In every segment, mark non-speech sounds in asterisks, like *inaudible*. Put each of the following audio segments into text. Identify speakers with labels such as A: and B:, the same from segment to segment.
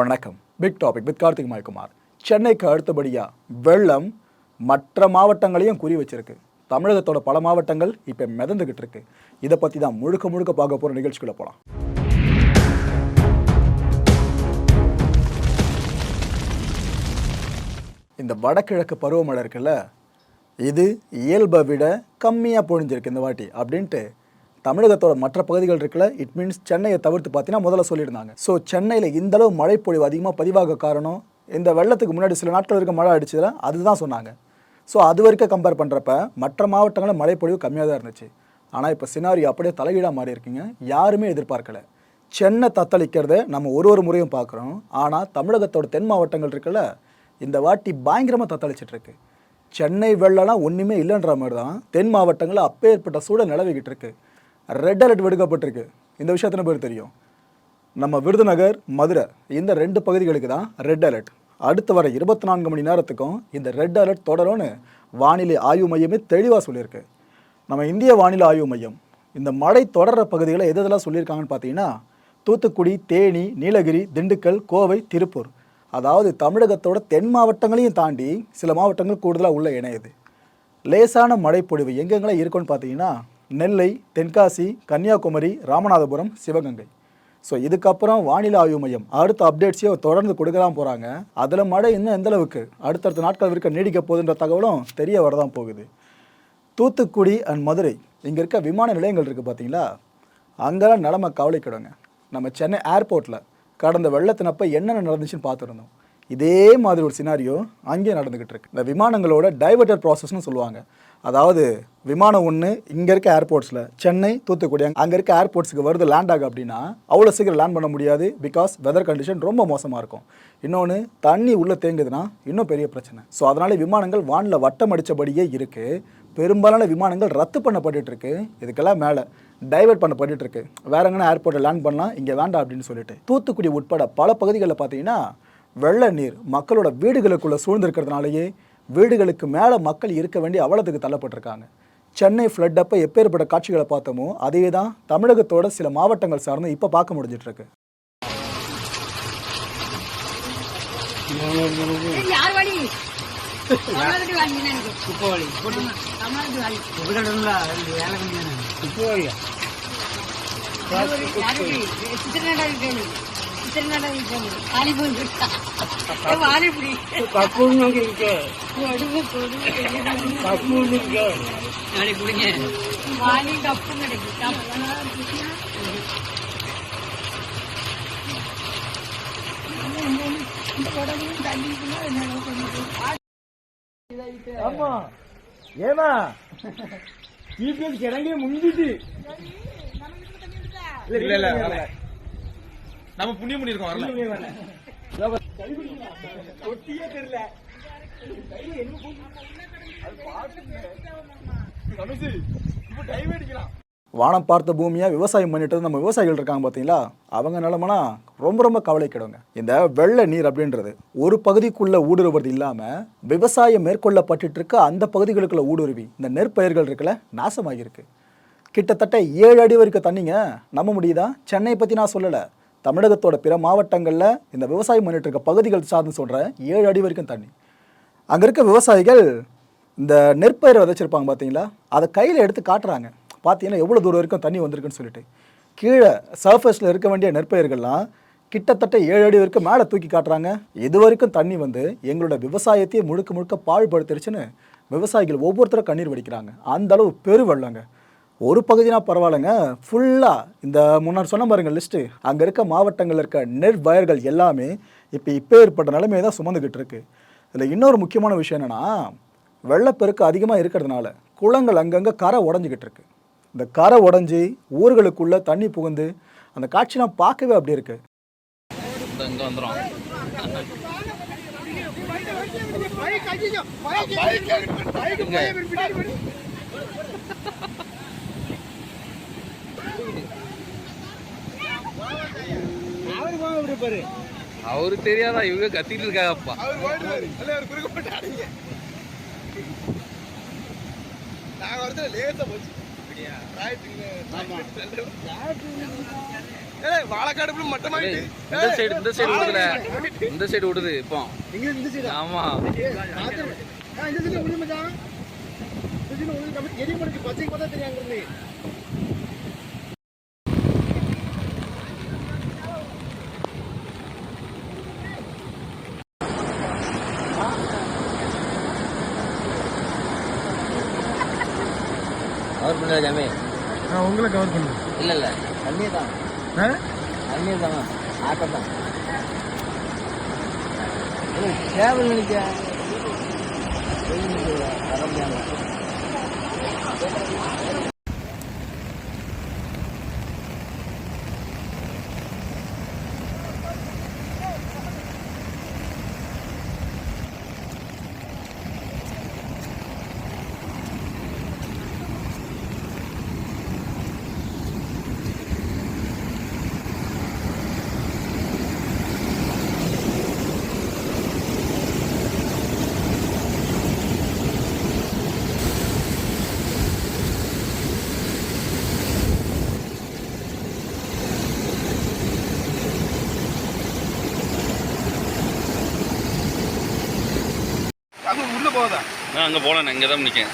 A: வணக்கம். Big topic with Karthik Maikumar. சென்னைக்கு அடுத்தபடியாக வெள்ளம் மற்ற மாவட்டங்களையும் குறி வச்சிருக்கு. தமிழகத்தோட பல மாவட்டங்கள் இப்போ மிதந்துக்கிட்டு இருக்கு. இதை பற்றி தான் முழுக்க முழுக்க பார்க்க போகிற நிகழ்ச்சிக்குள்ளே போகலாம் இந்த வடகிழக்கு பருவமழை இருக்குல்ல இது இயல்பை விட கம்மியாக பொழிஞ்சிருக்கு இந்த வாட்டி அப்படின்ட்டு தமிழகத்தோட மற்ற பகுதிகள் இருக்குல்ல இட் மீன்ஸ் சென்னையை தவிர்த்து பார்த்தீங்கன்னா முதல்ல சொல்லியிருந்தாங்க. ஸோ சென்னையில் இந்த அளவு மழைப்பொழிவு அதிகமாக பதிவாக காரணம் இந்த வெள்ளத்துக்கு முன்னாடி சில நாட்கள் இருக்க மழை அடிச்சதில் அதுதான் சொன்னாங்க. ஸோ அது வரைக்கும் கம்பேர் பண்ணுறப்ப மற்ற மாவட்டங்களில் மழைப்பொழிவு கம்மியாக தான் இருந்துச்சு. ஆனால் இப்போ சினாரி அப்படியே தலையீடாக மாறி இருக்கீங்க. யாருமே எதிர்பார்க்கல. சென்னை தத்தளிக்கிறத நம்ம ஒரு ஒரு முறையும் பார்க்குறோம். ஆனால் தமிழகத்தோட தென் மாவட்டங்கள் இருக்குல்ல இந்த வாட்டி பயங்கரமாக தத்தளிச்சிட்ருக்கு சென்னை வெள்ளம்லாம் ஒன்றுமே இல்லைன்ற மாதிரி தான் தென் மாவட்டங்களில் அப்பேற்பட்ட சூழல் நிலவிக்கிட்டு இருக்குது ரெட் அலர்ட் விடுக்கப்பட்டிருக்கு. இந்த விஷயத்தின பேர் தெரியும்? நம்ம விருதுநகர் மதுரை இந்த ரெண்டு பகுதிகளுக்கு தான் ரெட் அலர்ட் அடுத்து வர இருபத்தி நான்கு மணி நேரத்துக்கும் இந்த ரெட் அலர்ட் தொடரும்னு வானிலை ஆய்வு மையமே தெளிவாக சொல்லியிருக்கு. நம்ம இந்திய வானிலை ஆய்வு மையம் இந்த மழை தொடர்ற பகுதிகளை எது எதெல்லாம் சொல்லியிருக்காங்கன்னு பார்த்தீங்கன்னா தூத்துக்குடி தேனி நீலகிரி திண்டுக்கல் கோவை திருப்பூர். அதாவது தமிழகத்தோட தென் மாவட்டங்களையும் தாண்டி சில மாவட்டங்கள் கூடுதலாக உள்ள இணையுது. லேசான மழைப்பொழிவு எங்கெங்கெல்லாம் இருக்குன்னு பார்த்தீங்கன்னா நெல்லை தென்காசி கன்னியாகுமரி ராமநாதபுரம் சிவகங்கை. ஸோ இதுக்கப்புறம் வானிலை ஆய்வு மையம். அடுத்த அப்டேட்ஸையும் தொடர்ந்து கொடுக்கலாம் போகிறாங்க அதில் மழை இன்னும் எந்தளவுக்கு அடுத்தடுத்த நாட்கள் வரைக்கும் நீடிக்க போகுதுன்ற தகவலும் தெரிய வரதான் போகுது. தூத்துக்குடி அண்ட் மதுரை. இங்கே இருக்க விமான நிலையங்கள் இருக்குது பார்த்தீங்களா அங்கெல்லாம் நிலமை கவலைக்கிடுங்க. நம்ம சென்னை ஏர்போர்ட்டில் கடந்த வெள்ளத்தினப்போ என்னென்ன நடந்துச்சுன்னு பார்த்துருந்தோம். இதே மாதிரி ஒரு சினாரியோ அங்கேயே நடந்துக்கிட்டு இருக்கு. இந்த விமானங்களோட டைவர்டர் ப்ராசஸ்னு சொல்லுவாங்க. அதாவது விமானம் ஒன்று இங்கே இருக்க ஏர்போர்ட்ஸில் சென்னை தூத்துக்குடி அங்கே இருக்க ஏர்போர்ட்ஸுக்கு வருது லேண்ட் ஆகும் அப்படின்னா அவ்வளோ சீக்கிரம் லேண்ட் பண்ண முடியாது பிகாஸ் வெதர் கண்டிஷன் ரொம்ப மோசமாக இருக்கும். இன்னொன்று தண்ணி உள்ளே தேங்குதுன்னா இன்னும் பெரிய பிரச்சனை. ஸோ அதனால் விமானங்கள் வானில் வட்டம் அடித்தபடியே இருக்குது பெரும்பாலான விமானங்கள் ரத்து பண்ணப்பட்டுருக்கு இருக்கு. இதுக்கெல்லாம் மேலே டைவர்ட் பண்ணப்பட்டுட்டு இருக்கு. வேற எங்கன்னா ஏர்போர்ட்டில் லேண்ட் பண்ணலாம் இங்கே வேண்டாம் அப்படின்னு சொல்லிட்டு. தூத்துக்குடி உட்பட பல பகுதிகளில் பார்த்தீங்கன்னா வெள்ள நீர் மக்களோட வீடுகளுக்குள்ளே சூழ்ந்திருக்கிறதுனாலேயே வீடுகளுக்கு மேலே மக்கள் இருக்க வேண்டிய அவலத்துக்கு தள்ளப்பட்டிருக்காங்க. சென்னை ஃப்ளட் அப்போ எப்பேற்பட்ட காட்சிகளை பார்த்தோமோ அதே தான் தமிழகத்தோட சில மாவட்டங்கள் சார்ந்து இப்போ பார்க்க முடிஞ்சிட்டு இருக்கு
B: யார் வழி தமிழ்நாட்டு வாங்கி எனக்கு
C: இருக்கு
B: கொடுமை கொடுமை
C: இருக்கு குடிங்க
B: வாலி கப்பு கிடைக்கும்
C: ஆமா ஏமா கிடங்கே
D: இல்ல இல்ல நம்ம புண்ணியம் பண்ணிருக்கோம் வரல.
C: ஒட்டியே தெரியல.
A: வானம் பார்த்த பூமியாக விவசாயம் பண்ணிட்டு நம்ம விவசாயிகள் இருக்காங்க பார்த்தீங்களா? அவங்க நிலமனா ரொம்ப ரொம்ப கவலைக்கிடுங்க இந்த வெள்ள நீர் அப்படின்றது ஒரு பகுதிக்குள்ள ஊடுருவது இல்லாமல் விவசாயம் மேற்கொள்ளப்பட்டுட்டு இருக்க அந்த பகுதிகளுக்குள்ள ஊடுருவி இந்த நெற்பயிர்கள் இருக்குல்ல நாசமாகியிருக்கு. கிட்டத்தட்ட ஏழு அடி வரைக்கும் தண்ணிங்க நம்ப முடியுதா? சென்னையை பற்றி நான் சொல்லலை. தமிழகத்தோட பிற மாவட்டங்களில் இந்த விவசாயம் பண்ணிட்டு இருக்க பகுதிகள் சார்ந்து சொல்கிறேன் ஏழு அடி வரைக்கும் தண்ணி. அங்கே இருக்க விவசாயிகள் இந்த நெற்பயிரை விதைச்சிருப்பாங்க பார்த்தீங்களா அதை கையில் எடுத்து காட்டுறாங்க. பார்த்தீங்கன்னா எவ்வளோ தூரம் வரைக்கும் தண்ணி வந்திருக்குன்னு சொல்லிட்டு. கீழே சர்ஃபேஸில் இருக்க வேண்டிய நெற்பயிர்கள்லாம் கிட்டத்தட்ட ஏழு அடி வரைக்கும் மேலே தூக்கி காட்டுறாங்க. இது வரைக்கும் தண்ணி வந்து எங்களோட விவசாயத்தையே முழுக்க முழுக்க பாழ்படுத்திருச்சுன்னு விவசாயிகள் ஒவ்வொருத்தரும் கண்ணீர் வடிக்கிறாங்க. அந்த அளவு பெருவெள்ளங்க. ஒரு பகுதினா பரவாயில்லைங்க. ஃபுல்லாக இந்த முன்னாடி சொன்ன பாருங்கள் லிஸ்ட்டு அங்கே இருக்க மாவட்டங்களில் இருக்க நெற்பயிர்கள் எல்லாமே இப்போ இப்போ ஏற்பட்ட நிலைமையை தான் சுமந்துக்கிட்டு இருக்கு. இதில் இன்னொரு முக்கியமான விஷயம் என்னென்னா வெள்ளப்பெருக்கு அதிகமாக இருக்கிறதுனால குளங்கள் அங்கங்கே கரை உடஞ்சிக்கிட்டு இருக்கு. இந்த கரை உடஞ்சி ஊர்களுக்குள்ளே தண்ணி புகுந்து அந்த காட்சிலாம் பார்க்கவே அப்படி இருக்கு.
D: இங்க
C: விடு பாரு
D: அவரு தெரியாதா? இவங்க கத்திட்டு இருக்காங்கப்பா
E: நாங்க வரதுல லேசா போச்சு.
D: வாழைக்காடு மட்டமாயிட்டு
E: இந்த சைடு இந்த சைடு விடுதுல. இந்த சைடு விடுது இப்போ. ஆமா. கவர் பண்ணல ஜாமே
C: நான் உங்களை கவர் பண்ணுறேன்
E: இல்ல இல்ல. தண்ணியே தான். தண்ணியே தான். ஆட்டம் தான். கேபிள் நினைக்க வர முடியாம
D: அங்க உள்ள போகுதா
E: நான் அங்க போல நான் இங்க தான் நிக்கேன்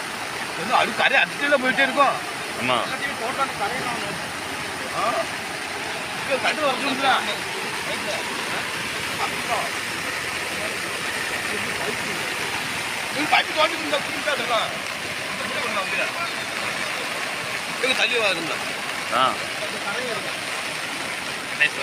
D: இன்னும் அது கரை அடிச்சுல போயிட்டே இருக்கும்?
E: ஆமா.
D: கண்டு வரணுங்களா பைப்பு தோண்டி இந்த குடிச்சா இருக்கலாம் தள்ளி வருங்களா
E: ஆ.
D: இப்போ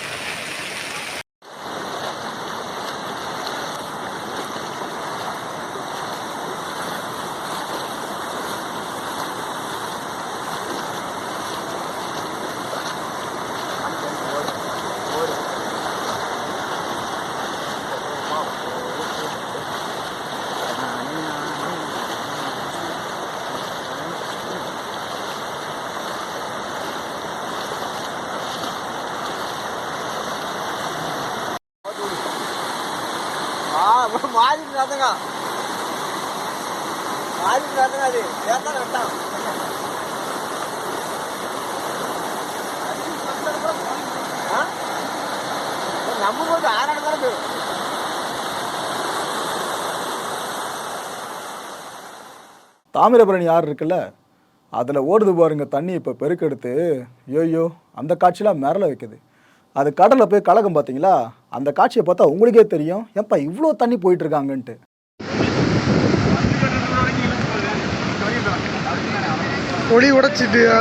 C: மாறிட்டு நடத்துங்க மாறிட்டு நடத்துங்க அது ஏத்தான் நட்டான் நம்ம போது ஆறாடு தான் இருக்கு
A: தாமிரபரணி ஆறு இருக்குல்ல அதில் ஓடுது பாருங்க தண்ணி இப்போ பெருக்கெடுத்து ஐயோ அந்த காட்சியெலாம் மிரள வைக்குது. அது கடலில் போய் கலகம் பார்த்தீங்களா அந்த காட்சியை பார்த்தா உங்களுக்கே தெரியும் ஏப்பா இவ்வளோ தண்ணி போயிட்டுருக்காங்கன்ட்டு.
F: ஒளி உடைச்சிட்டியா?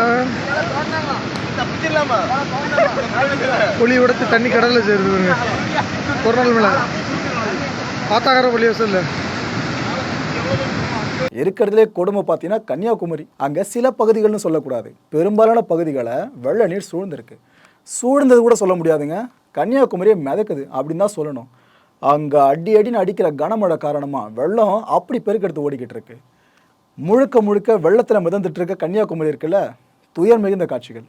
F: ஒளி உடைச்சு தண்ணி கடலில் சேருது ஒரு நாள் மேலே. ஆத்தாகர ஒளி வசல்ல
A: இருக்கிறதுலே கொடுமை பார்த்தீங்கன்னா கன்னியாகுமரி. அங்கே சில பகுதிகள்னு சொல்லக்கூடாது. பெரும்பாலான பகுதிகளை வெள்ள நீர் சூழ்ந்திருக்கு. சூழ்ந்தது கூட சொல்ல முடியாதுங்க. கன்னியாகுமரியை மிதக்குது அப்படின்னு தான் சொல்லணும். அங்கே அடி அடின்னு அடிக்கிற கனமழை காரணமாக வெள்ளம் அப்படி பெருக்கெடுத்து ஓடிக்கிட்டு இருக்கு முழுக்க முழுக்க வெள்ளத்தில் மிதந்துட்டு இருக்க கன்னியாகுமரி இருக்குல்ல துயர் மிகுந்த காட்சிகள்.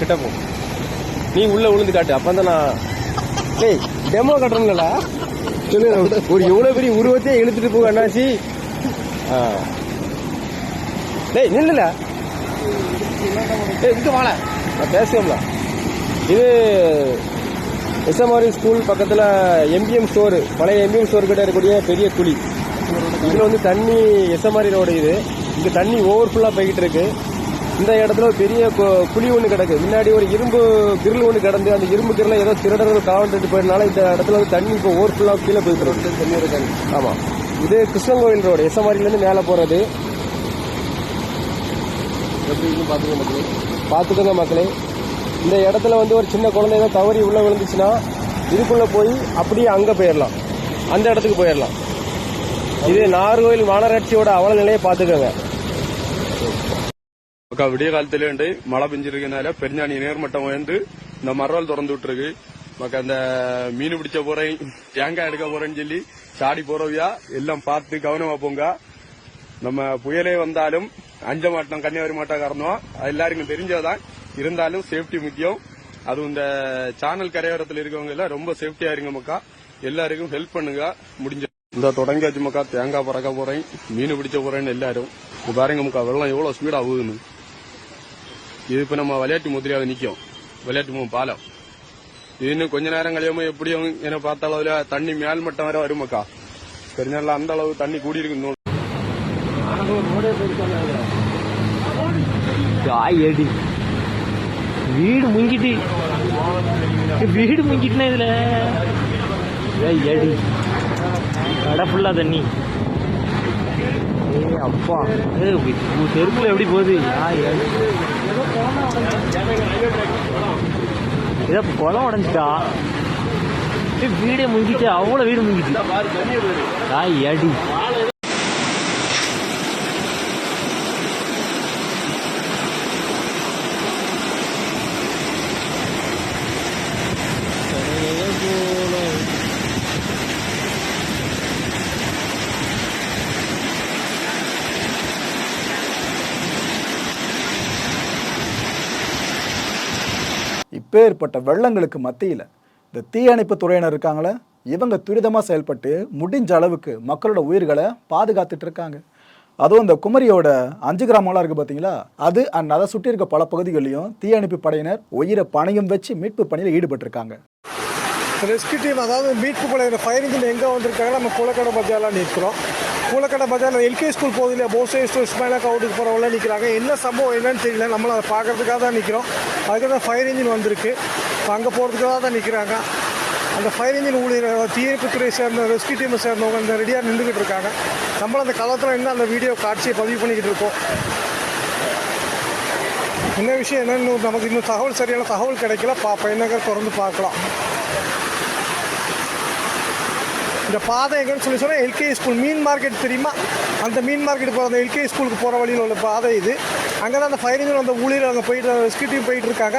G: கிட்ட போ. நீ உள்ள விழுந்து காட்டு அப்ப தான் நான் டேய் டெமோ கட்டுறோம்ல சொல்லு *laughs* ஒரு எவ்வளவு பெரிய உருவத்தையே இழுத்துட்டு போக அண்ணாச்சி. ஆ. டேய் நில்லுல டேய் இங்க வாழ நான் பேசுவோம்ல இது எஸ்எம்ஆர்இ ஸ்கூல் பக்கத்துல எம்பிஎம் ஸ்டோர் பழைய எம்பிஎம் ஸ்டோர் கிட்ட இருக்கக்கூடிய பெரிய குழி. இதுல வந்து தண்ணி எஸ்எம்ஆர்இ ரோடு இது. இங்க தண்ணி ஓவர் ஃபுல்லா போய்கிட்டு இருக்கு. இந்த இடத்துல பெரிய குழி ஒன்று கிடக்கு. முன்னாடி ஒரு இரும்பு கிரில் ஒன்று கிடந்து அந்த இரும்பு கிரில் ஏதோ திருடர்கள் காவல்ட்டு போயிருந்தால இந்த இடத்துல வந்து தண்ணி இப்போ ஓவர் ஃபுல்லா கீழே போயிட்டு இருக்கு. ஆமா. இது கிருஷ்ணங்கோயில் ரோடு. எஸ்எம்ஆர்ல இருந்து மேலே போறது. எப்படி இருக்குன்னு பாத்துக்கோங்க மக்களே. மக்களே. இந்த இடத்துல வந்து ஒரு சின்ன குழந்தை ஏதோ தவறி உள்ள விழுந்துச்சுன்னா இதுக்குள்ள போய் அப்படியே அங்க போயிடலாம் அந்த இடத்துக்கு போயிடலாம் இது நாகர்கோவில் மாநகராட்சியோட அவல நிலையை பாத்துக்கோங்க
H: அக்கா விடிய காலத்துல இருந்து மழை பெஞ்சிருக்கனால பெருஞ்சாணி நீர்மட்டம் உயர்ந்து இந்த மரவால் திறந்து விட்டுருக்கு மக்கள் அந்த மீன் பிடிச்ச போறேன் தேங்காய் எடுக்க போறேன்னு சொல்லி சாடி போறவியா எல்லாம் பார்த்து கவனமா போங்க நம்ம புயலே வந்தாலும் அஞ்ச மாட்டோம் கன்னியாகுமரி மாட்டம் காரணம் அது எல்லாருக்கும் தெரிஞ்சதான் இருந்தாலும் சேஃப்டி முக்கியம் அதுவும் இந்த சேனல் கரையோரத்தில் இருக்கவங்க எல்லாம் ரொம்ப சேஃப்டியா இருங்க மக்கா எல்லாருக்கும் ஹெல்ப் பண்ணுங்க முடிஞ்ச இந்த தொடங்கியாச்சு மக்கா தேங்காய் பறக்க போறேன் மீன் பிடிச்ச போறேன்னு எல்லாரும் பாருங்க மக்கா வெள்ளம் எவ்வளவு ஸ்பீடா ஆகுதுன்னு இது இப்ப நம்ம விளையாட்டு முதிரியாக நிக்கும். விளையாட்டு மூணு பாலம். இன்னும் கொஞ்ச நேரம் கழியாம எப்படியும் என்ன பார்த்த அளவுல தண்ணி மேல் மட்டம் வரை வருமாக்கா பெருநாள்ல அந்த அளவு தண்ணி கூடி இருக்கு
I: அடி வீடு முங்கிட்டு. வீடு முங்கிட்டுனா இதுல? ஏய், அடி கடை ஃபுல்லா தண்ணி. ஏய் அப்பா. தெருக்குள்ள எப்படி போகுது? ஆய், ஏதோ குளம் உடஞ்சிட்டா? வீடே முங்கிட்டு அவ்வளவு வீடு முங்கிட்டு. ஆய் அடி.
A: இப்பேற்பட்ட வெள்ளங்களுக்கு மத்தியில் இந்த தீயணைப்பு துறையினர் இருக்காங்களே இவங்க துரிதமாக செயல்பட்டு முடிஞ்ச அளவுக்கு மக்களோட உயிர்களை பாதுகாத்துட்டு இருக்காங்க. அதுவும் இந்த குமரியோட அஞ்சு கிராமம்லாம் இருக்குது பார்த்தீங்களா அது அண்ட் அதை சுற்றி இருக்க பல பகுதிகளிலையும் தீயணைப்பு படையினர் உயிரை பணையும் வச்சு மீட்பு பணியில் ஈடுபட்டிருக்காங்க.
F: ரெஸ்கியூ டீம் அதாவது மீட்பு பழைய ஃபயர் இன்ஜின் எங்கே வந்திருக்காங்க நம்ம கூலக்கடை பஜாரில் நிற்கிறோம். கூலக்கடை பஜாரில் எல்கே ஸ்கூல் போகுது இல்லையா? போசே ஸ்கூல் இஸ்மாயிலா கவுண்டுக்கு போகிறவங்களாம் நிற்கிறாங்க என்ன சம்பவம் என்னன்னு தெரியல. நம்மளை அதை பார்க்கறதுக்காக தான் நிற்கிறோம் அதுக்கு தான் ஃபயர் இன்ஜின் வந்திருக்கு. இப்போ அங்கே போகிறதுக்காக தான் நிற்கிறாங்க அந்த ஃபயர் இன்ஜின் ஊழியர் தீயணைப்புத்துறை சேர்ந்த ரெஸ்கியூ டீமை சேர்ந்தவங்க இந்த ரெடியாக நின்றுக்கிட்டு இருக்காங்க. நம்மளும் அந்த காலத்தில் என்ன அந்த வீடியோ காட்சியை பதிவு பண்ணிக்கிட்டு இருக்கோம். என்ன விஷயம் என்னன்னு நமக்கு இன்னும் தகவல் சரியான தகவல் கிடைக்கல. பார்ப்போம் என்னங்க திறந்து பார்க்கலாம். இந்த பாதை எங்கன்னு சொல்லி சொன்னால் எல்கே ஸ்கூல் மீன் மார்க்கெட் தெரியுமா? அந்த மீன் மார்க்கெட் போகிற அந்த எல்கே ஸ்கூலுக்கு போகிற வழியில் உள்ள பாதை இது. அங்கே தான் அந்த ஃபயரிங்கில் அந்த ஊழியர் அங்கே போயிட்டு ரெஸ்கியூட்டிவ் போயிட்டு இருக்காங்க.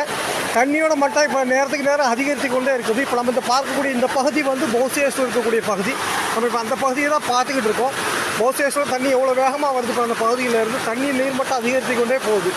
F: தண்ணியோட மட்டம் இப்போ நேரத்துக்கு நேரம் அதிகரித்து கொண்டே இருக்குது. இப்போ நம்ம இந்த பார்க்கக்கூடிய இந்த பகுதி வந்து போசேஸ்வர் இருக்கக்கூடிய பகுதி. நம்ம இப்போ அந்த பகுதியை தான் பார்த்துக்கிட்டு இருக்கோம். போசேஸ்வர் தண்ணி எவ்வளோ வேகமாக வருது இப்போ அந்த பகுதியிலேருந்து தண்ணி நீர் மட்டும் அதிகரித்து கொண்டே போகுது.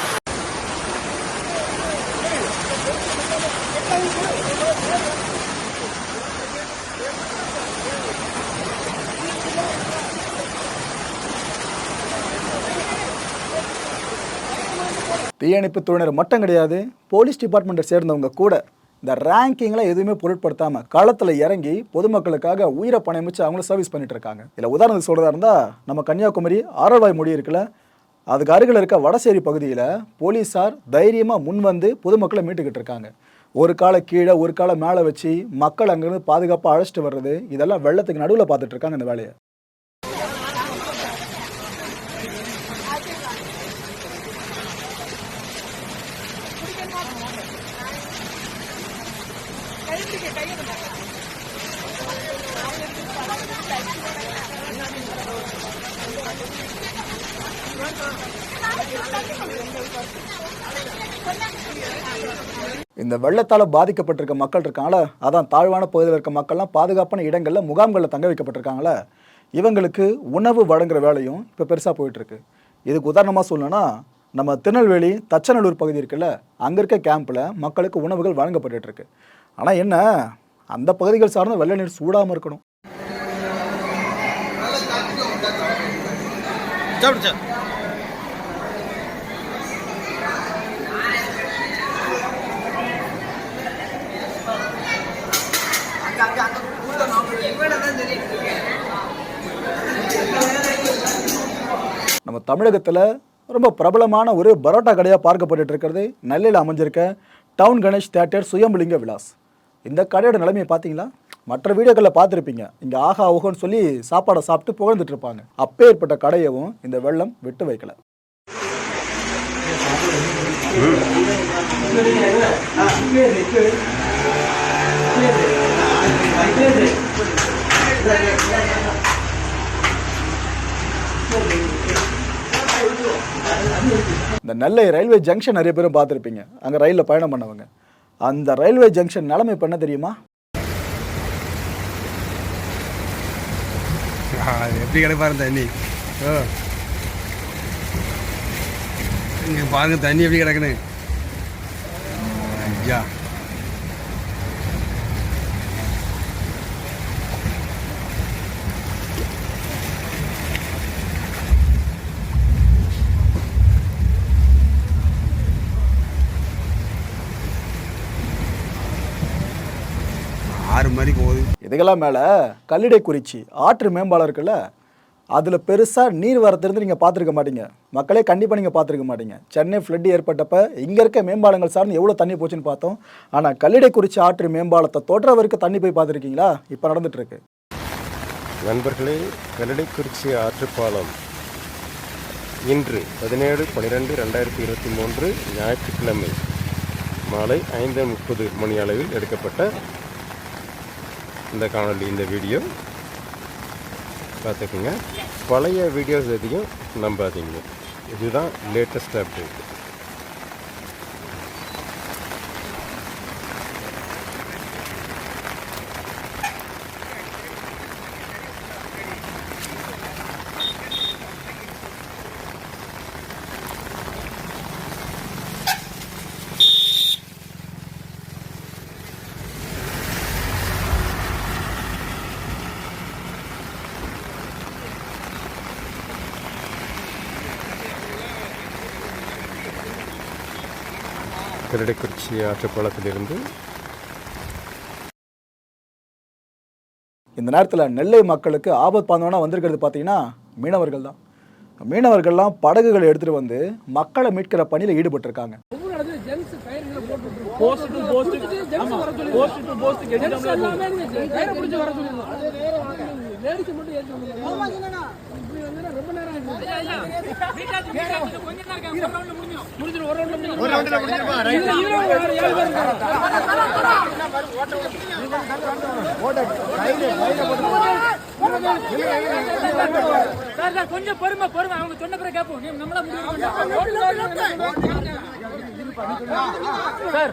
A: தீயணைப்பு துறையினர் மட்டும் கிடையாது போலீஸ் டிபார்ட்மெண்ட்டை சேர்ந்தவங்க கூட இந்த ரேங்கிங்கில் எதுவுமே பொருட்படுத்தாமல் களத்தில் இறங்கி பொதுமக்களுக்காக உயிரை பணமிச்சு அவங்கள சர்வீஸ் பண்ணிட்டு இருக்காங்க. இதில் உதாரணத்துக்கு சொல்கிறதா இருந்தால் நம்ம கன்னியாகுமரி ஆரல்வாய் மொழி இருக்குல்ல அதுக்கு அருகில் இருக்க வடசேரி பகுதியில் போலீஸார் தைரியமாக முன் வந்து பொதுமக்களை மீட்டுக்கிட்டு இருக்காங்க. ஒரு காலை கீழே ஒரு காலை மேலே வச்சு மக்கள் அங்கேருந்து பாதுகாப்பாக அழைச்சிட்டு வர்றது இதெல்லாம் வெள்ளத்துக்கு நடுவில் பார்த்துட்டு இருக்காங்க இந்த வேலையை. இந்த வெள்ளத்தால் பாதிக்கப்பட்டிருக்க மக்கள் இருக்காங்களா அதான் தாழ்வான பகுதியில் இருக்க மக்கள்லாம் பாதுகாப்பான இடங்களில் முகாம்களில் தங்க வைக்கப்பட்டிருக்காங்களா இவங்களுக்கு உணவு வழங்குற வேலையும் இப்போ பெருசாக போயிட்டுருக்கு. இதுக்கு உதாரணமாக சொல்லணும்னா நம்ம திருநெல்வேலி தச்சநல்லூர் பகுதி இருக்குல்ல அங்கே இருக்க கேம்பில் மக்களுக்கு உணவுகள் வழங்கப்பட்டுட்டு ஆனால் என்ன அந்த பகுதிகள் சார்ந்த வெள்ள நீர் சூடாமல் இருக்கணும். நம்ம தமிழகத்தில் ரொம்ப பிரபலமான ஒரு பரோட்டா கடையாக பார்க்கப்பட்டுட்டு இருக்கிறது நெல்லையில் அமைஞ்சிருக்க டவுன் கணேஷ் தேட்டர் சுயம்பலிங்க விலாஸ். இந்த கடையோட நிலைமையை பார்த்தீங்களா? மற்ற வீடியோக்களில் பார்த்துருப்பீங்க. இங்கே ஆகா ஓகோன்னு சொல்லி சாப்பாடை சாப்பிட்டு புகழ்ந்துட்டு இருப்பாங்க. அப்பேற்பட்ட கடையவும் இந்த வெள்ளம் விட்டு வைக்கல. இந்த நெல்லை ரயில்வே ஜங்ஷன் நிறைய பேரும் பார்த்துருப்பீங்க. அங்கே ரயிலில் பயணம் பண்ணவங்க. அந்த ரயில்வே ஜங்ஷன் நிலைமை பண்ண என்ன தெரியுமா?
J: எப்படி கிடப்பாரு தண்ணி? இங்கே பாருங்க தண்ணி எப்படி கிடக்குன்னு. ஐயா ஆறு மாதிரி போகுது
A: இதுக்கெல்லாம் மேலே கல்லிடை குறிச்சி ஆற்று மேம்பாலம் இருக்குல்ல அதில் பெருசாக நீர் வரத்திலிருந்து நீங்கள் பார்த்துருக்க மாட்டீங்க. மக்களே கண்டிப்பாக நீங்கள் பார்த்துருக்க மாட்டீங்க. சென்னை ஃப்ளட் ஏற்பட்டப்ப இங்கே இருக்க மேம்பாலங்கள் சார்ந்து எவ்வளோ தண்ணி போச்சுன்னு பார்த்தோம். ஆனால் கல்லிடை குறிச்சி ஆற்று மேம்பாலத்தை தொடுற வரைக்கும் தண்ணி போய் பார்த்துருக்கீங்களா இப்போ நடந்துட்டு நண்பர்களே
K: நண்பர்களே கல்லடைக்குறிச்சி ஆற்றுப்பாலம் இன்று பதினேழு பன்னிரெண்டு ரெண்டாயிரத்தி இருபத்தி மூன்று ஞாயிற்றுக்கிழமை மாலை ஐந்து முப்பது மணி அளவில் எடுக்கப்பட்ட இந்த காணொலி இந்த வீடியோ பார்த்துக்குங்க. பழைய வீடியோஸ் எதையும் நம்பாதீங்க. இதுதான் லேட்டஸ்ட் அப்டேட் கல்லடைக்குறிச்சி ஆற்றுப்பாலத்திலிருந்து
A: இந்த நேரத்தில் நெல்லை மக்களுக்கு ஆபத் பாந்தவனா வந்திருக்கிறது பார்த்தீங்கன்னா மீனவர்கள் தான் மீனவர்கள்லாம் படகுகளை எடுத்துகிட்டு வந்து மக்களை மீட்கிற பணியில் ஈடுபட்டிருக்காங்க.
C: கொஞ்சம் பொறுமை பொறுமை. அவங்க சொன்ன பிறகு கேட்போம். நீ நம்மள சார்.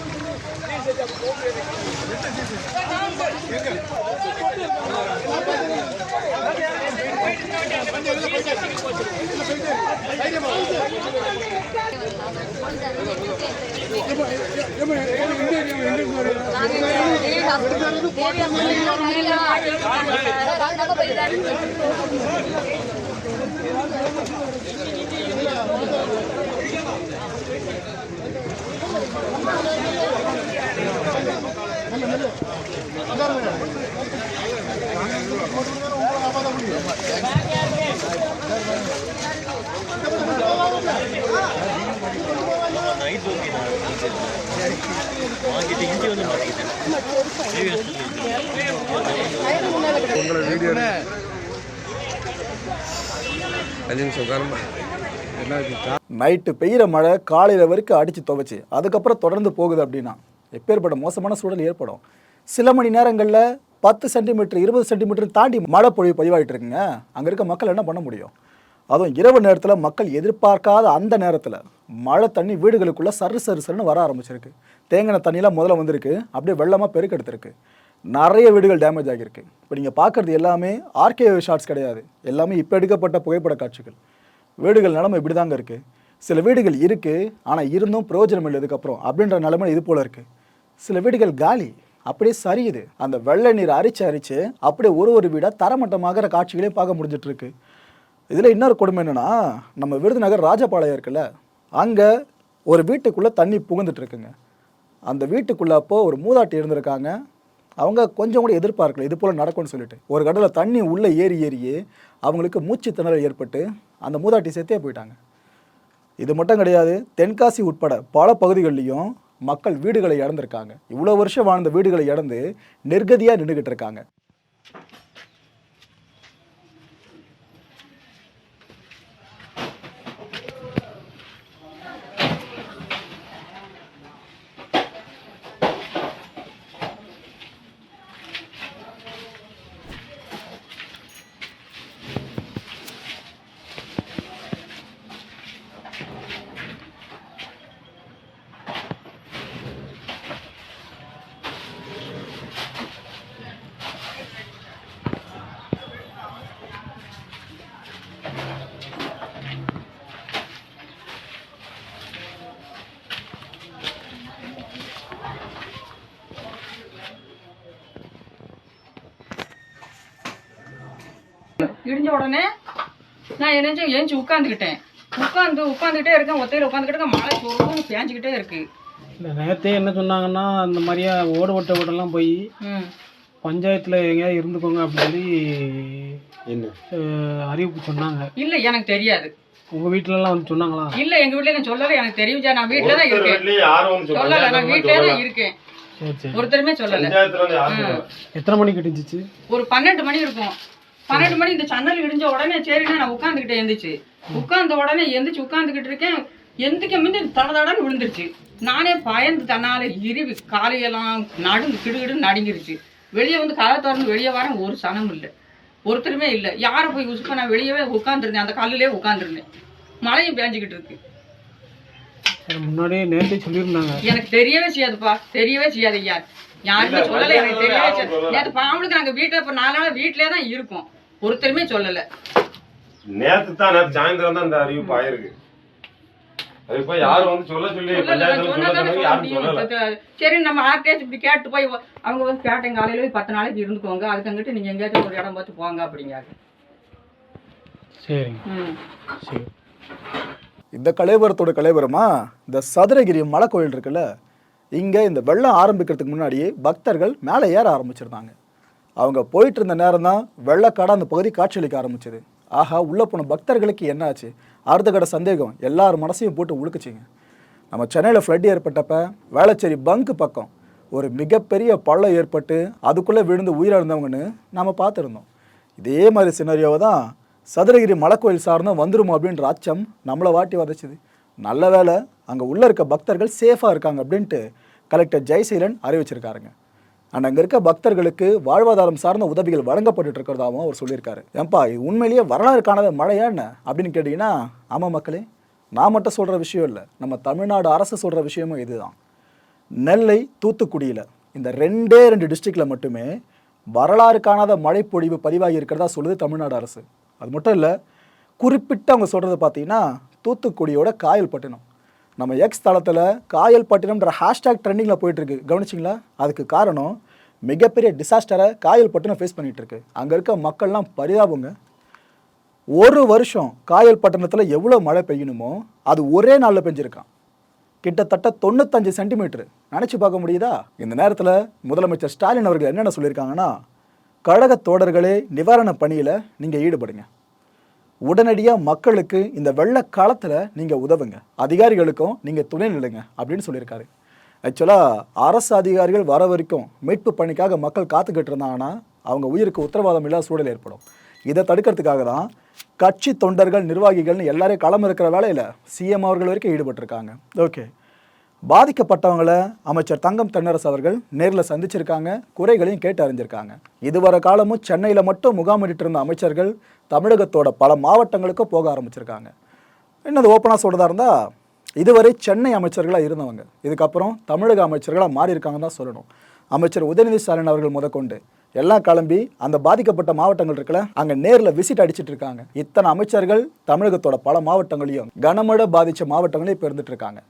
A: போயிட்டாரு உங்களை வீடியோ அஞ்சு நிமிஷம் நைட்டு பெய்கிற மழை காலையில் வரைக்கும் அடித்து துவைச்சு. அதுக்கப்புறம் தொடர்ந்து போகுது அப்படின்னா எப்பேற்பட்ட மோசமான சூழல் ஏற்படும். சில மணி நேரங்களில் பத்து சென்டிமீட்டர் இருபது சென்டிமீட்டர் தாண்டி மழை பொழிவு பதிவாகிட்டு இருக்குங்க. அங்கே இருக்க மக்கள் என்ன பண்ண முடியும்? அதுவும் இரவு நேரத்தில் மக்கள் எதிர்பார்க்காத அந்த நேரத்தில் மழை தண்ணி வீடுகளுக்குள்ளே சரு சரு சருன்னு வர ஆரம்பிச்சிருக்கு. தேங்கின தண்ணியெலாம் முதல்ல வந்திருக்கு. அப்படியே வெள்ளமாக பெருக்கெடுத்திருக்கு நிறைய வீடுகள் டேமேஜ் ஆகியிருக்கு. இப்போ நீங்கள் பார்க்குறது எல்லாமே ஆர்கே ஷாட்ஸ் கிடையாது. எல்லாமே இப்போ எடுக்கப்பட்ட புகைப்பட காட்சிகள். வீடுகள் நிலமை இப்படி தாங்க இருக்குது சில வீடுகள் இருக்குது ஆனால் இருந்தும் பிரயோஜனம் இல்லை இதுக்கப்புறம். அப்படின்ற நிலமை இது போல் இருக்குது சில வீடுகள் காலி அப்படியே சரியுது. அந்த வெள்ளை நீர் அரிச்சு அரிச்சு அப்படியே ஒரு ஒரு வீடாக தரமட்டமாகிற காட்சிகளே பார்க்க முடிஞ்சிட்ருக்கு இதில் இன்னொரு கொடுமை என்னென்னா நம்ம விருதுநகர் ராஜபாளையம் இருக்குல்ல அங்கே ஒரு வீட்டுக்குள்ளே தண்ணி புகுந்துட்டு இருக்குங்க அந்த வீட்டுக்குள்ளே அப்போது ஒரு மூதாட்டி இருந்திருக்காங்க. அவங்க கொஞ்சம் கூட எதிர்பார்க்கல இது போல் நடக்கும்னு சொல்லிட்டு. ஒரு கடலில் தண்ணி உள்ளே ஏறி ஏறியே அவங்களுக்கு மூச்சு திணறல் ஏற்பட்டு அந்த மூதாட்டி செத்தே போயிட்டாங்க. இது மட்டும் கிடையாது தென்காசி உட்பட பல பகுதிகளிலையும் மக்கள் வீடுகளை இழந்திருக்காங்க. இவ்வளோ வருஷம் வாழ்ந்த வீடுகளை இழந்து நிர்கதியாக நின்றுக்கிட்டு இருக்காங்க.
B: இடிஞ்ச உடனே நான் என்ன ஏஞ்சி உட்காந்துக்கிட்டேன் உட்காந்து உட்காந்துக்கிட்டே இருக்கேன். ஒத்தையில உட்காந்துக்கிட்டே இருக்கேன். மழை சொல்லுன்னு பேஞ்சுக்கிட்டே இருக்கு.
I: இல்லை நேற்றே என்ன சொன்னாங்கன்னா இந்த மாதிரியா ஓடு ஓட்ட ஓட்டெல்லாம் போய் பஞ்சாயத்தில் எங்கேயாவது இருந்துக்கோங்க அப்படின்னு சொல்லி
G: என்ன?
I: அறிவிப்பு சொன்னாங்க.
B: இல்ல எனக்கு தெரியாது.
I: உங்கள் வீட்டிலலாம் வந்து சொன்னாங்களா?
B: இல்ல எங்க வீட்ல நான் சொல்லல எனக்கு தெரியும். நான் வீட்ல தான் இருக்கேன். சொல்லல நான் வீட்லயே தான் இருக்கேன்.
I: சரி சரி.
B: ஒருத்தருமே சொல்லல.
I: எத்தனை மணிக்கு இடிஞ்சிச்சு
B: ஒரு பன்னெண்டு மணி இருக்கும். பன்னெண்டு மணி இந்த சன்னல் இடிஞ்ச உடனே சரின்னு நான் உட்காந்துக்கிட்டே எந்திரிச்சு உட்கார்ந்த உடனே எந்திரிச்சு உட்காந்துக்கிட்டு இருக்கேன். எந்திக்க மிந்தி தட தடன்னு விழுந்துருச்சு. நானே பயந்து தன்னால இருவி காலையெல்லாம் நடுந்து கிடுகிடு நடுங்கிருச்சு. வெளியே வந்து கதை திறந்து வெளியே வரேன். ஒரு சனம் இல்லை. ஒருத்தருமே இல்லை. யாரை போய் உசுப்ப நான் வெளியவே உட்காந்துருந்தேன் அந்த கல்லுலேயே உட்காந்துருந்தேன் மழையும் பேஞ்சுக்கிட்டு இருக்கு.
I: சரி, முன்னாடியே நேற்றே சொல்லியிருந்தாங்க.
B: எனக்கு தெரியவே செய்யாதுப்பா. தெரியவே செய்யாது ஐயா யாருமே சொல்லல. எனக்கு தெரியவே செய்யாது. நேற்று பாவலுக்கு நாங்க வீட்டுல இப்ப நாலு நாள் வீட்லயே தான் இருக்கோம். ஒருத்தருமே சொல்லல.
L: நேத்து தான் நேத்து சாயந்தரம் தான் இந்த அறிவிப்பு ஆயிருக்கு. யாரும் வந்து சொல்ல சொல்லி யாரும் சொல்லல.
B: சரி நம்ம ஆர்டிஎஸ் இப்படி கேட்டு போய் அவங்க வந்து கேட்டேன் காலையில போய் பத்து நாளைக்கு இருந்துக்கோங்க. அதுக்கு அங்கிட்டு நீங்க எங்கேயாச்சும் ஒரு இடம் பார்த்து போங்க அப்படிங்காங்க
I: சரிங்க.
B: ம்.
I: சரி.
A: இந்த கலைவரத்தோட கலைவரமா? இந்த சதுரகிரி மலை கோயில் இருக்குல்ல இங்கே இந்த வெள்ளம் ஆரம்பிக்கிறதுக்கு முன்னாடியே பக்தர்கள் மேலே ஏற ஆரம்பிச்சிருந்தாங்க. அவங்க போயிட்டு இருந்த நேரம் தான் வெள்ளக்காடாக அந்த பகுதி காட்சியளிக்க ஆரம்பிச்சது. ஆஹா உள்ளே போன பக்தர்களுக்கு என்னாச்சு? அடுத்த கட சந்தேகம். எல்லார் மனசையும் போட்டு உழுக்குச்சிங்க. நம்ம சென்னையில் ஃப்ளட் ஏற்பட்டப்ப வேளச்சேரி பங்கு பக்கம் ஒரு மிகப்பெரிய பள்ளம் ஏற்பட்டு அதுக்குள்ளே விழுந்து உயிரிழந்தவங்கன்னு நாம் பார்த்துருந்தோம். இதே மாதிரி சினரியோவை தான் சதுரகிரி மலைக்கோயில் சார்ந்தும் வந்துருமோ அப்படின்ற அச்சம் நம்மளை வாட்டி வதச்சிது. நல்ல வேளை அங்கே உள்ளே இருக்க பக்தர்கள் சேஃபாக இருக்காங்க அப்படின்ட்டு கலெக்டர் ஜெயசீலன் அறிவிச்சிருக்காருங்க. அண்ட் அங்கே இருக்க பக்தர்களுக்கு வாழ்வாதாரம் சார்ந்த உதவிகள் வழங்கப்பட்டுட்டு இருக்கிறதாகவும் அவர் சொல்லியிருக்காரு. ஏன்பா இது உண்மையிலேயே வரலாறு காணாத மழையா என்ன? அப்படின்னு கேட்டிங்கன்னா ஆமாம் மக்களே நான் மட்டும் சொல்கிற விஷயம் இல்லை. நம்ம தமிழ்நாடு அரசு சொல்கிற விஷயமும் இதுதான். நெல்லை தூத்துக்குடியில் இந்த ரெண்டே ரெண்டு டிஸ்ட்ரிக்டில் மட்டுமே வரலாறு காணாத மழைப்பொழிவு பதிவாகி இருக்கிறதா சொல்லுது தமிழ்நாடு அரசு. அது மட்டும் இல்லை குறிப்பிட்டு அவங்க சொல்கிறது பார்த்தீங்கன்னா தூத்துக்குடியோட காயல் பட்டினம் நம்ம எக்ஸ் தளத்தில் காயல்பட்டினம்ன்ற ஹேஷ்டேக் ட்ரெண்டிங்கில் போயிட்டுருக்கு. கவனிச்சிங்களா? அதுக்கு காரணம் மிகப்பெரிய டிசாஸ்டரை காயல்பட்டினம் ஃபேஸ் பண்ணிகிட்ருக்கு அங்கே இருக்க மக்கள்லாம் பரிதாபங்க. ஒரு வருஷம் காயல்பட்டினத்தில் எவ்வளோ மழை பெய்யணுமோ அது ஒரே நாளில் பெஞ்சிருக்கான். கிட்டத்தட்ட தொண்ணூத்தஞ்சு சென்டிமீட்டர் நினச்சி பார்க்க முடியுதா? இந்த நேரத்தில் முதலமைச்சர் ஸ்டாலின் அவர்கள் என்னென்ன சொல்லியிருக்காங்கன்னா கழக தோடர்களே நிவாரண பணியில் நீங்கள் ஈடுபடுங்க. உடனடியாக மக்களுக்கு இந்த வெள்ள காலத்தில் நீங்கள் உதவுங்க. அதிகாரிகளுக்கும் நீங்கள் துணை நில்லுங்க அப்படின்னு சொல்லியிருக்காரு. ஆக்சுவலாக அரசு அதிகாரிகள் வர வரைக்கும் மீட்பு பணிக்காக மக்கள் காத்துக்கிட்டு இருந்தாங்கன்னா அவங்க உயிருக்கு உத்தரவாதம் இல்லாத சூழல் ஏற்படும். இதை தடுக்கிறதுக்காக தான் கட்சி தொண்டர்கள் நிர்வாகிகள்னு எல்லாரையும் களம் இருக்கிற வேலையில் சிஎம் அவர்கள் வரைக்கும் ஈடுபட்டிருக்காங்க. ஓகே பாதிக்கப்பட்டவங்களை அமைச்சர் தங்கம் தென்னரசு அவர்கள் நேரில் சந்திச்சிருக்காங்க குறைகளையும் கேட்டு அறிஞ்சிருக்காங்க. இதுவரை காலமும் சென்னையில் மட்டும் முகாமிட்டு இருந்த அமைச்சர்கள் தமிழகத்தோட பல மாவட்டங்களுக்கு போக ஆரம்பிச்சிருக்காங்க. என்னது ஓப்பனாக சொல்கிறதா இருந்தால் இதுவரை சென்னை அமைச்சர்களாக இருந்தவங்க. இதுக்கப்புறம் தமிழக அமைச்சர்களாக மாறி இருக்காங்கன்னு தான் சொல்லணும். அமைச்சர் உதயநிதி ஸ்டாலின் அவர்கள் முதற்கொண்டு எல்லாம் கிளம்பி அந்த பாதிக்கப்பட்ட மாவட்டங்கள் இருக்குல்ல அங்கே நேரில் விசிட் அடிச்சுட்டு இருக்காங்க. இத்தனை அமைச்சர்கள் தமிழகத்தோட பல மாவட்டங்களையும் கனமழை பாதித்த மாவட்டங்களையும் இப்போ இருந்துட்டு இருக்காங்க.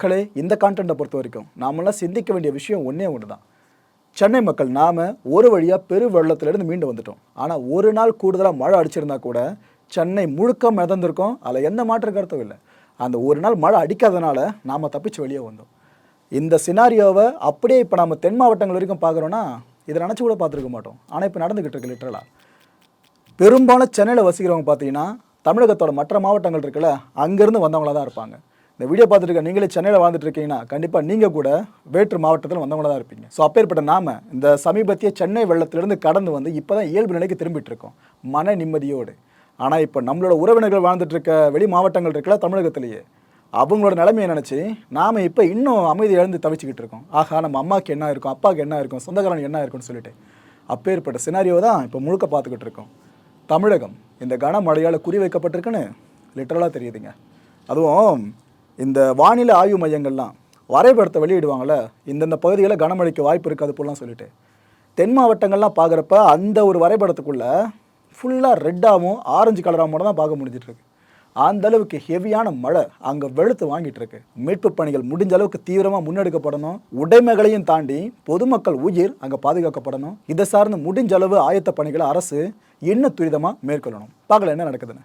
A: மக்களே இந்த கான்டென்ட்டை பொறுத்த வரைக்கும் நாமெல்லாம் சிந்திக்க வேண்டிய விஷயம் ஒன்றே ஒன்று தான் சென்னை மக்கள் நாம் ஒரு வழியாக பெரு வெள்ளத்திலேருந்து மீண்டு வந்துட்டோம். ஆனால் ஒரு நாள் கூடுதலாக மழை அடிச்சிருந்தா கூட சென்னை முழுக்க மிதந்திருக்கும். அதில் எந்த மாற்று கருத்தும் இல்லை. அந்த ஒரு நாள் மழை அடிக்காதனால நாம் தப்பிச்சு வெளியே வந்தோம். இந்த சினாரியோவை அப்படியே இப்போ நம்ம தென் மாவட்டங்கள் வரைக்கும் பார்க்குறோன்னா இதை நினச்சி கூட பார்த்துருக்க மாட்டோம். ஆனால் இப்போ நடந்துக்கிட்டு இருக்கு லிட்டரலாக பெரும்பாலும் சென்னையில் வசிக்கிறவங்க பார்த்தீங்கன்னா தமிழகத்தோட மற்ற மாவட்டங்கள் இருக்குல்ல அங்கேருந்து வந்தவங்களா தான் இருப்பாங்க. இந்த வீடியோ பார்த்துட்டு நீங்களே சென்னையில் வாழ்ந்துட்டு இருக்கீங்கன்னா கண்டிப்பாக நீங்கள் கூட வேற்று மாவட்டத்தில் வந்தவங்கள தான் இருப்பீங்க. ஸோ அப்பேற்பட்ட நாம இந்த சமீபத்திய சென்னை வெள்ளத்திலிருந்து கடந்து வந்து இப்போ தான் இயல்பு நிலைக்கு திரும்பிட்டு இருக்கோம். மன நிம்மதியோடு. ஆனால் இப்போ நம்மளோட உறவினர்கள் வாழ்ந்துட்டு இருக்க வெளி மாவட்டங்கள் இருக்கல தமிழகத்திலேயே. அவங்களோட நிலைமையை நினச்சி நாம் இப்போ இன்னும் அமைதி இழந்து தவிச்சுக்கிட்டு இருக்கோம். ஆஹா நம்ம அம்மாவுக்கு என்ன இருக்கும் அப்பாவுக்கு என்ன இருக்கும் சொந்தக்காரனுக்கு என்ன இருக்கும்னு சொல்லிட்டு. அப்பேற்பட்ட சினாரியோ தான் இப்போ முழுக்க பார்த்துக்கிட்டு இருக்கோம். தமிழகம் இந்த கனமழையால் குறி வைக்கப்பட்டிருக்குன்னு லிட்டரலாக தெரியுதுங்க. அதுவும் இந்த வானிலை ஆய்வு மையங்கள்லாம் வரைபடத்தை வெளியிடுவாங்கள்ல இந்தந்த பகுதிகளில் கனமழைக்கு வாய்ப்பு இருக்குது அது போலாம் சொல்லிட்டு. தென் மாவட்டங்கள்லாம் பார்க்குறப்ப அந்த ஒரு வரைபடத்துக்குள்ளே ஃபுல்லாக ரெட்டாகவும் ஆரஞ்சு கலராக மட்டும் தான் பார்க்க முடிஞ்சிட்ருக்கு. அந்த அளவுக்கு ஹெவியான மழை அங்கே வெளுத்து வாங்கிட்டு இருக்கு மீட்பு பணிகள் முடிஞ்ச அளவுக்கு தீவிரமாக முன்னெடுக்கப்படணும். உடைமைகளையும் தாண்டி பொதுமக்கள் உயிர் அங்கே பாதுகாக்கப்படணும். இதை சார்ந்து முடிஞ்ச அளவு ஆயத்த பணிகளை அரசு இன்னும் துரிதமாக மேற்கொள்ளணும். பார்க்கல என்ன நடக்குதுன்னு.